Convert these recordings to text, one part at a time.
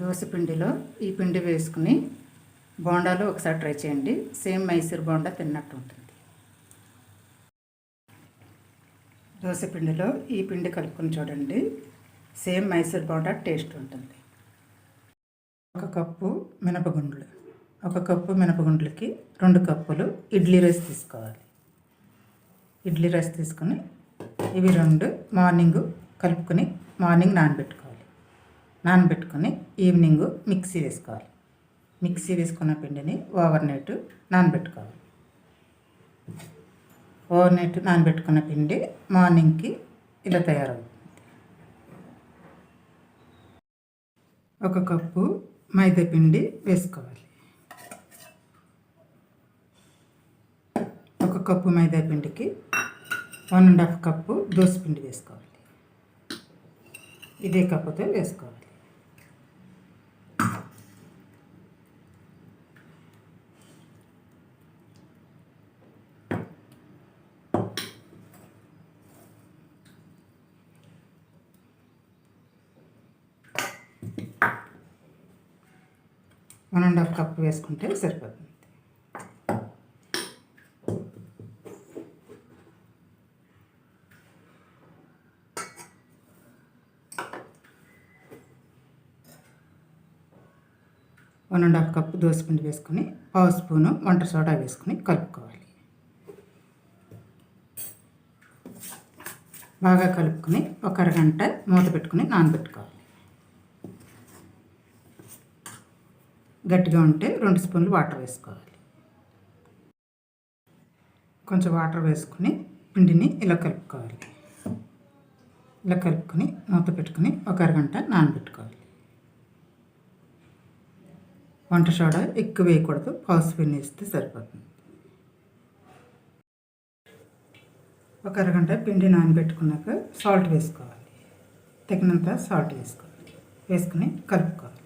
దోశ పిండిలో ఈ పిండి వేసుకుని బోండాలు ఒకసారి ట్రై చేయండి. సేమ్ మైసూర్ బోండా తిన్నట్టు ఉంటుంది. దోశ పిండిలో ఈ పిండి కలుపుకొని చూడండి. సేమ్ మైసూర్ బోండా టేస్ట్ ఉంటుంది. ఒక కప్పు మినపగుండ్లు. ఒక కప్పు మినపగుండ్లకి రెండు కప్పులు ఇడ్లీ రైస్ తీసుకోవాలి. ఇడ్లీ రైస్ తీసుకొని ఇవి రెండు మార్నింగ్ కలుపుకొని మార్నింగ్ నానబెట్టుకోవాలి. నానబెట్టుకొని ఈవినింగ్ మిక్సీ వేసుకోవాలి. మిక్సీ వేసుకున్న పిండిని ఓవర్ నైట్ నానబెట్టుకోవాలి. ఓవర్ నైట్ నానబెట్టుకున్న పిండి మార్నింగ్కి ఇలా తయారవుతుంది. ఒక కప్పు మైదా పిండి వేసుకోవాలి. ఒక కప్పు మైదా పిండికి one and half cup dosa పిండి వేసుకోవాలి. ఇదే కప్పుతో వేసుకోవాలి. వన్ అండ్ హాఫ్ కప్ వేసుకుంటే సరిపోతుంది. వన్ అండ్ హాఫ్ కప్ దోసపిండి వేసుకొని పావు స్పూను వంట సోడా వేసుకొని కలుపుకోవాలి. బాగా కలుపుకొని ఒక అరగంట మూత పెట్టుకుని నానబెట్టుకోవాలి. గట్టిగా ఉంటే రెండు స్పూన్లు వాటర్ వేసుకోవాలి. కొంచెం వాటర్ వేసుకుని పిండిని ఇలా కలుపుకోవాలి. ఇలా కలుపుకొని మూత పెట్టుకుని ఒక అరగంట నానబెట్టుకోవాలి. వంట సోడా ఎక్కువ వేయకూడదు పావు స్పూన్ వేస్తే సరిపోతుంది. ఒక అరగంట పిండి నానబెట్టుకున్నాక సాల్ట్ వేసుకోవాలి. తగినంత సాల్ట్ వేసుకోవాలి. వేసుకుని కలుపుకోవాలి.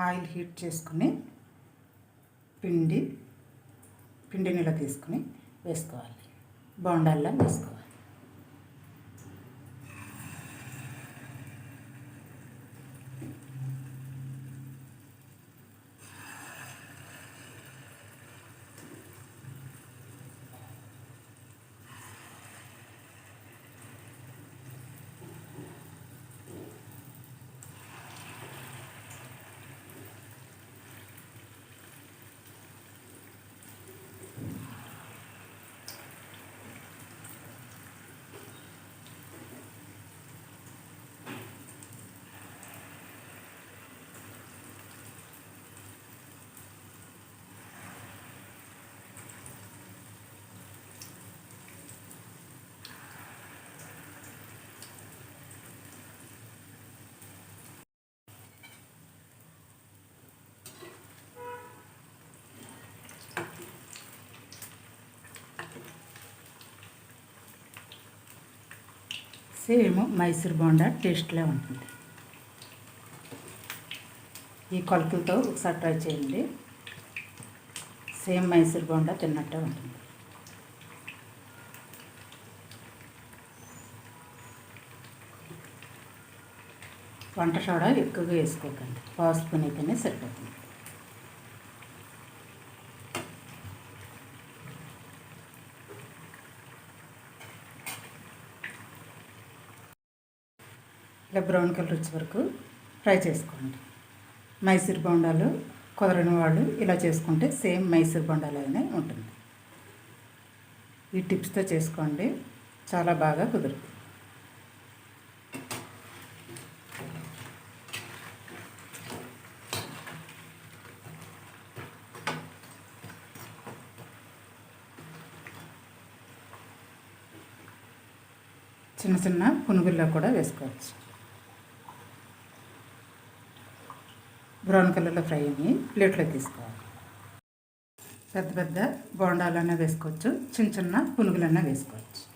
ఆయిల్ హీట్ చేసుకుని పిండి పిండిని ఇలా తీసుకుని వేసుకోవాలి. బోండాల్లో వేసుకోవాలి. సేమ్ మైసూర్ బోండా టేస్ట్లే ఉంటుంది. ఈ కొలతలతో ఒకసారి ట్రై చేయండి. సేమ్ మైసూర్ బోండా తిన్నట్టే ఉంటుంది. వంట సోడా ఎక్కువగా వేసుకోకండి. పావు స్పూన్ అయితేనే సరిపోతుంది. ఇలా బ్రౌన్ కలర్ వచ్చే వరకు ఫ్రై చేసుకోండి. మైసూర్ బొండాలు కుదరని వాళ్ళు ఇలా చేసుకుంటే సేమ్ మైసూర్ బొండాలనే ఉంటుంది. ఈ టిప్స్తో చేసుకోండి. చాలా బాగా కుదురుతుంది. చిన్న చిన్న పునుగుల్లో కూడా వేసుకోవచ్చు. బ్రౌన్ కలర్లో ఫ్రై అయ్యి ప్లేట్లో తీసుకోవాలి. పెద్ద పెద్ద బోండాలన్నా వేసుకోవచ్చు. చిన్న చిన్న పునుగులన్నా వేసుకోవచ్చు.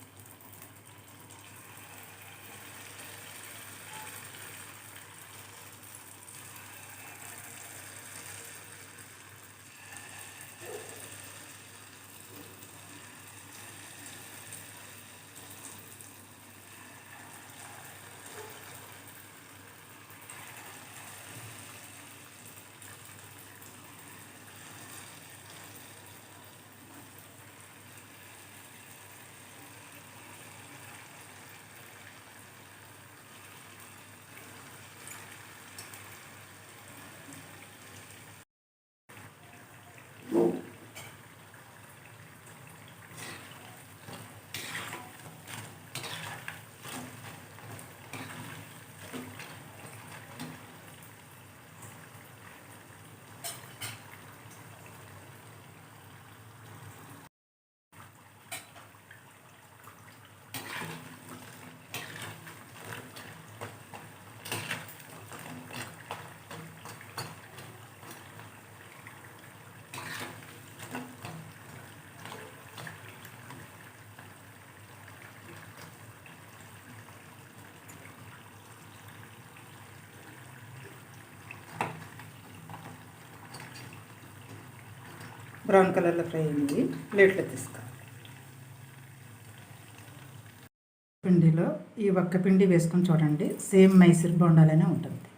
బ్రౌన్ కలర్లో ఫ్రై అయింది ప్లేట్లో తీసుకోవాలి. పిండిలో ఈ ఒక్క పిండి వేసుకొని చూడండి. సేమ్ మైసూర్ బొండాలనే ఉంటుంది.